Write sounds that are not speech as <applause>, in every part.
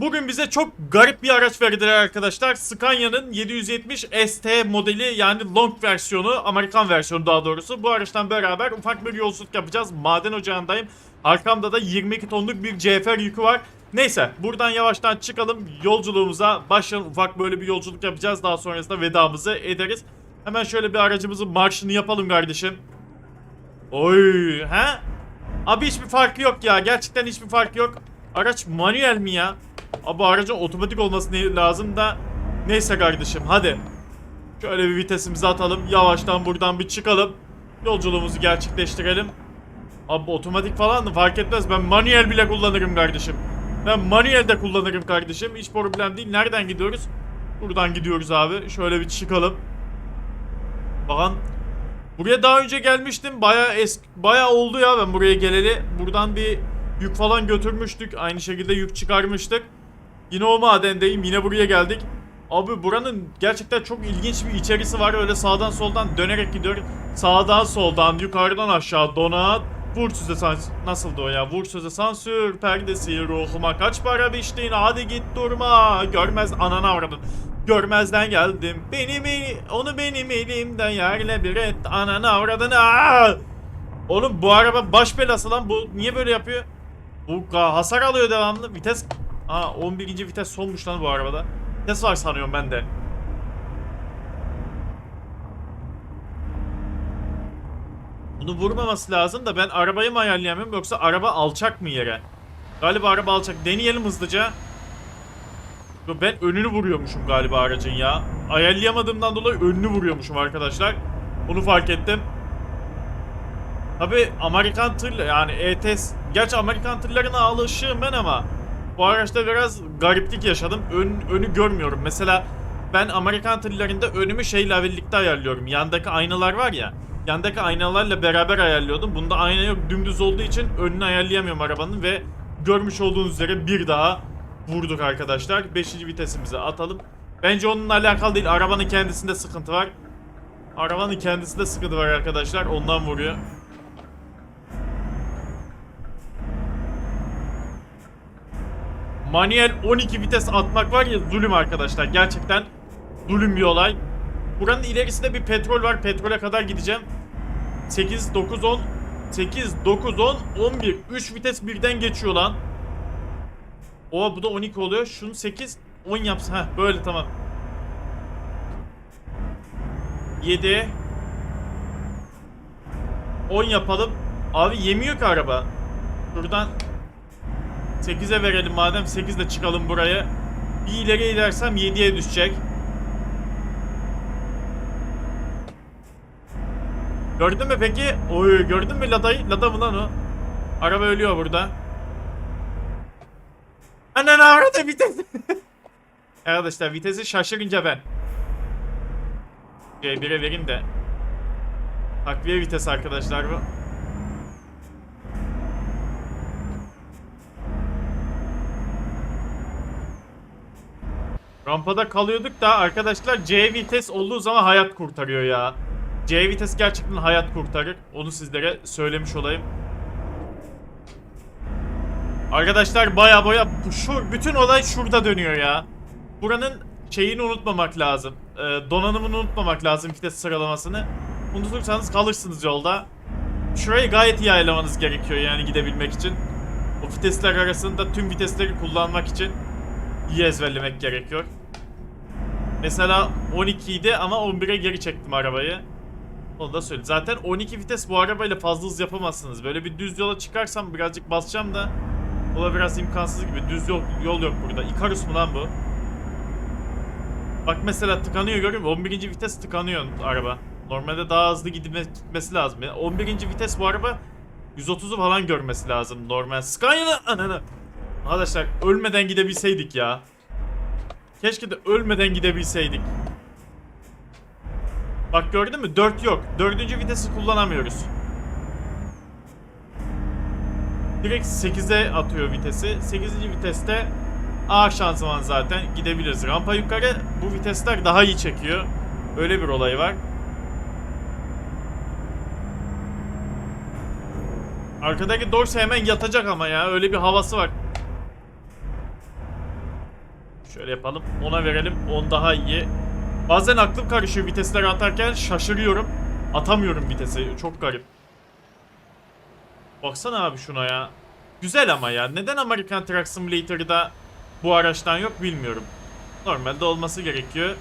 Bugün bize çok garip bir araç verdiler arkadaşlar. Scania'nın 770 ST modeli yani long versiyonu, Amerikan versiyonu daha doğrusu. Bu araçtan beraber ufak bir yolculuk yapacağız. Maden ocağındayım. Arkamda da 22 tonluk bir CFR yükü var. Neyse buradan yavaştan çıkalım yolculuğumuza başlayalım. Ufak böyle bir yolculuk yapacağız. Daha sonrasında vedamızı ederiz. Hemen şöyle bir aracımızın marşını yapalım kardeşim. Oy, he? Abi hiçbir farkı yok ya. Gerçekten hiçbir farkı yok. Araç manuel mi ya? Abi aracın otomatik olması lazım da. Neyse kardeşim hadi. Şöyle bir vitesimizi atalım. Yavaştan buradan bir çıkalım. Yolculuğumuzu gerçekleştirelim. Abi otomatik falan da fark etmez. Ben manuel bile kullanırım kardeşim. Ben manuel de kullanırım kardeşim. Hiç problem değil. Nereden gidiyoruz? Buradan gidiyoruz abi. Şöyle bir çıkalım. Bakın Buraya daha önce gelmiştim. Baya eski baya oldu ya ben buraya geleli. Buradan bir yük falan götürmüştük. Aynı şekilde yük çıkarmıştık. Yine o madendeyim. Yine buraya geldik. Abi buranın gerçekten çok ilginç bir içerisi var. Öyle sağdan soldan dönerek gidiyor. Sağdan soldan yukarıdan aşağı donat. Vur söze sansür. Nasıldı o ya? Vur söze sansür perdesi ruhuma kaç para biçtin hadi git durma. Görmez anana avradın. Görmezden geldim. Benim onu benim elimden yerle bir et. Ananı avradını. Aa! Oğlum bu araba baş belası lan. Bu niye böyle yapıyor? Bu hasar alıyor devamlı. Vites... Aa 11. vites sonmuş lan bu arabada. Vites var sanıyorum ben de. Bunu vurmaması lazım da ben arabayı mı ayarlayamıyorum yoksa araba alçak mı yere? Galiba araba alçak. Deneyelim hızlıca. Ben önünü vuruyormuşum galiba aracın ya. Ayarlayamadığımdan dolayı önünü vuruyormuşum arkadaşlar. Bunu fark ettim. Tabi Amerikan tır yani ETS gerçi Amerikan tırlarına alışığım ben ama bu araçta biraz gariplik yaşadım. Ön, önü görmüyorum. Mesela ben Amerikan tırlarında önümü şeyle birlikte ayarlıyorum. Yandaki aynalar var ya. Yandaki aynalarla beraber ayarlıyordum. Bunda ayna yok dümdüz olduğu için önünü ayarlayamıyorum arabanın ve görmüş olduğunuz üzere bir daha vurduk arkadaşlar. 5. vitesimizi atalım. Bence onunla alakalı değil. Arabanın kendisinde sıkıntı var. Arabanın kendisinde sıkıntı var arkadaşlar. Ondan vuruyor. Manuel 12 vites atmak var ya zulüm arkadaşlar. Gerçekten zulüm bir olay. Buranın ilerisinde bir petrol var. Petrole kadar gideceğim. 8, 9, 10 8, 9, 10, 11 3 vites birden geçiyor lan. Oha bu da 12 oluyor. Şunu 8, 10 yapsın. Heh böyle tamam. 7 10 yapalım. Abi yemiyor ki araba. Şuradan 8'e verelim madem 8 de çıkalım buraya. Bir ileri gidersem 7'ye düşecek. Gördün mü peki? Oy gördün mü Lada'yı? Lada mı lan o? Araba ölüyor burada. Anan arada vites. <laughs> Arkadaşlar vitesi şaşırınca ben. C1'e vereyim de. Takviye vites arkadaşlar bu. Rampada kalıyorduk da arkadaşlar C vites olduğu zaman hayat kurtarıyor ya. C vites gerçekten hayat kurtarır. Onu sizlere söylemiş olayım. Arkadaşlar baya baya şu bütün olay şurada dönüyor ya. Buranın şeyini unutmamak lazım. Ee, donanımını unutmamak lazım vites sıralamasını. Unutursanız kalırsınız yolda. Şurayı gayet iyi ayarlamanız gerekiyor yani gidebilmek için. O vitesler arasında tüm vitesleri kullanmak için iyi ezberlemek gerekiyor. Mesela 12 idi ama 11'e geri çektim arabayı. Onu da söyle. Zaten 12 vites bu arabayla fazla hız yapamazsınız. Böyle bir düz yola çıkarsam birazcık basacağım da o da biraz imkansız gibi. Düz yol, yol yok burada. Icarus mu lan bu? Bak mesela tıkanıyor görüyor musun? 11. vites tıkanıyor araba. Normalde daha hızlı gitme, gitmesi lazım. Yani 11. vites bu araba 130'u falan görmesi lazım normal. Scania'nın ananı. Arkadaşlar ölmeden gidebilseydik ya. Keşke de ölmeden gidebilseydik. Bak gördün mü? 4 yok. 4. vitesi kullanamıyoruz. Direkt 8'e atıyor vitesi. 8. viteste A şanzıman zaten gidebiliriz. Rampa yukarı bu vitesler daha iyi çekiyor. Öyle bir olay var. Arkadaki Dorse hemen yatacak ama ya. Öyle bir havası var. Şöyle yapalım. Ona verelim. 10 daha iyi. Bazen aklım karışıyor vitesleri atarken şaşırıyorum. Atamıyorum vitesi. Çok garip. Baksana abi şuna ya. Güzel ama ya. Neden American Truck Simulator'da bu araçtan yok bilmiyorum. Normalde olması gerekiyor.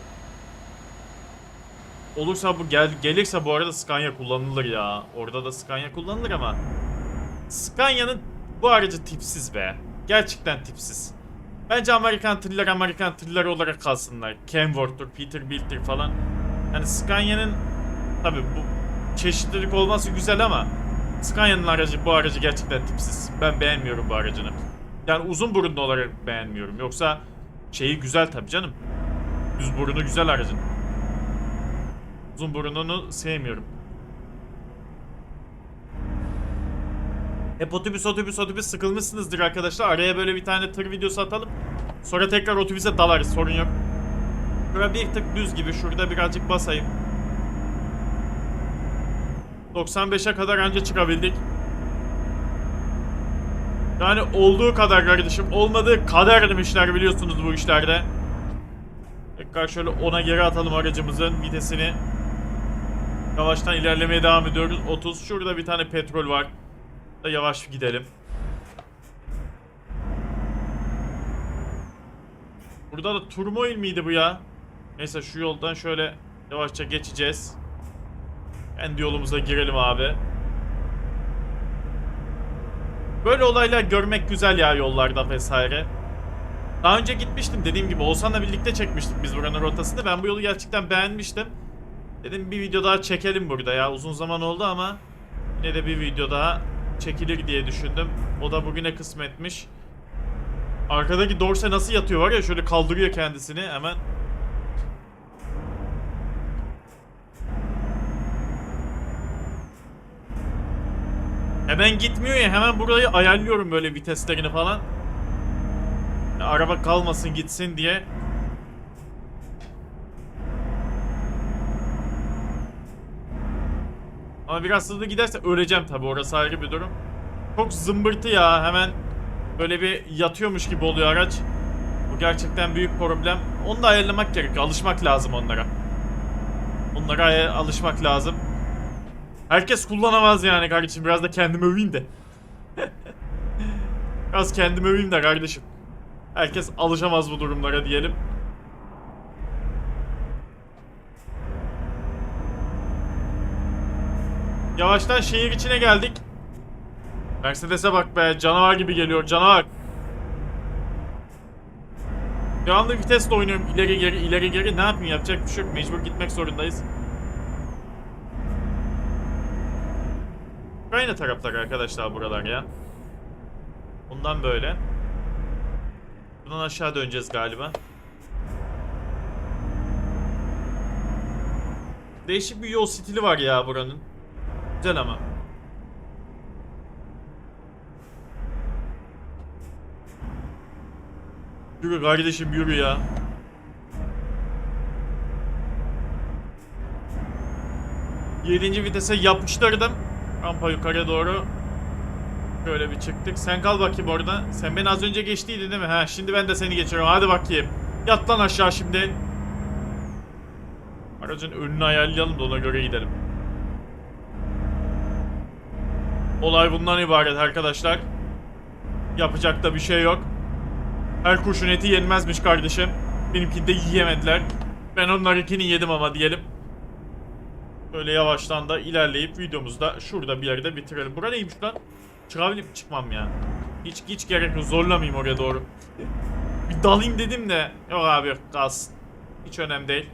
Olursa bu gel gelirse bu arada Scania kullanılır ya. Orada da Scania kullanılır ama Scania'nın bu aracı tipsiz be. Gerçekten tipsiz. Bence Amerikan tırlar Amerikan tırları olarak kalsınlar. Kenworth'tur, Peterbilt'tir falan. Yani Scania'nın tabi bu çeşitlilik olması güzel ama Scania'nın aracı bu aracı gerçekten tipsiz. Ben beğenmiyorum bu aracını. Yani uzun burunlu olarak beğenmiyorum. Yoksa şeyi güzel tabi canım. Düz burunu güzel aracın. Uzun burununu sevmiyorum. Hep otobüs otobüs otobüs sıkılmışsınızdır arkadaşlar. Araya böyle bir tane tır videosu atalım. Sonra tekrar otobüse dalarız sorun yok. Şurada bir tık düz gibi şurada birazcık basayım. 95'e kadar anca çıkabildik. Yani olduğu kadar kardeşim. Olmadığı kadar demişler biliyorsunuz bu işlerde. Tekrar şöyle ona geri atalım aracımızın vitesini. Yavaştan ilerlemeye devam ediyoruz. 30. Şurada bir tane petrol var. Da yavaş gidelim. Burada da turmoil miydi bu ya? Neyse şu yoldan şöyle yavaşça geçeceğiz. Kendi yolumuza girelim abi. Böyle olaylar görmek güzel ya yollarda vesaire. Daha önce gitmiştim dediğim gibi Oğuzhan'la birlikte çekmiştik biz buranın rotasını. Ben bu yolu gerçekten beğenmiştim. Dedim bir video daha çekelim burada ya. Uzun zaman oldu ama yine de bir video daha çekilir diye düşündüm. O da bugüne kısmetmiş. Arkadaki Dorse nasıl yatıyor var ya şöyle kaldırıyor kendisini hemen. Hemen gitmiyor ya hemen burayı ayarlıyorum böyle viteslerini falan. Ya, araba kalmasın gitsin diye. Ama biraz hızlı giderse öleceğim tabi orası ayrı bir durum. Çok zımbırtı ya hemen böyle bir yatıyormuş gibi oluyor araç. Bu gerçekten büyük problem. Onu da ayarlamak gerekiyor. Alışmak lazım onlara. Onlara alışmak lazım. Herkes kullanamaz yani kardeşim. Biraz da kendimi öveyim de. <laughs> Biraz kendimi öveyim de kardeşim. Herkes alışamaz bu durumlara diyelim. Yavaştan şehir içine geldik. Mercedes'e bak be canavar gibi geliyor canavar. Anda vitesle oynuyorum ileri geri ileri geri ne yapayım yapacak bir şey yok mecbur gitmek zorundayız. Aynı taraflar arkadaşlar buralar ya. Bundan böyle. Buradan aşağı döneceğiz galiba. Değişik bir yol stili var ya buranın. Güzel ama. Yürü kardeşim yürü ya. Yedinci vitese yapıştırdım. Rampa yukarı doğru. Şöyle bir çıktık. Sen kal bakayım orada. Sen beni az önce geçtiydin değil mi? Ha, şimdi ben de seni geçiyorum. Hadi bakayım. Yat lan aşağı şimdi. Aracın önünü ayarlayalım da ona göre gidelim. Olay bundan ibaret arkadaşlar. Yapacak da bir şey yok. Her kuşun eti yenmezmiş kardeşim. Benimkini de yiyemediler. Ben onlarınkini yedim ama diyelim. Böyle yavaştan da ilerleyip videomuzu da şurada bir yerde bitirelim. Bura neymiş lan? Çıkabilip çıkmam ya. Hiç hiç gerek yok. Zorlamayayım oraya doğru. Bir dalayım dedim de. Yok abi kalsın. Hiç önemli değil.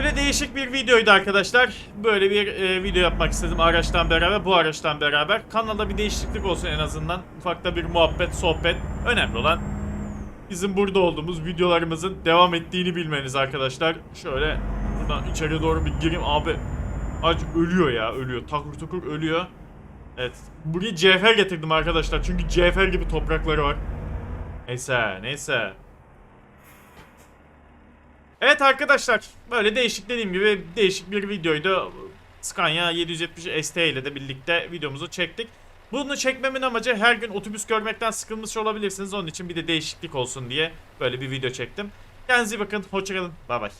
Böyle değişik bir videoydu arkadaşlar. Böyle bir e, video yapmak istedim araçtan beraber, bu araçtan beraber. Kanalda bir değişiklik olsun en azından. Ufakta bir muhabbet, sohbet. Önemli olan bizim burada olduğumuz videolarımızın devam ettiğini bilmeniz arkadaşlar. Şöyle buradan içeri doğru bir gireyim. Abi Acı ölüyor ya ölüyor. Takur tukur ölüyor. Evet. Buraya cevher getirdim arkadaşlar. Çünkü cevher gibi toprakları var. Neyse neyse. Evet arkadaşlar böyle değişik dediğim gibi değişik bir videoydu. Scania 770 ST ile de birlikte videomuzu çektik. Bunu çekmemin amacı her gün otobüs görmekten sıkılmış olabilirsiniz. Onun için bir de değişiklik olsun diye böyle bir video çektim. Kendinize bakın. Hoşçakalın. Bay bay.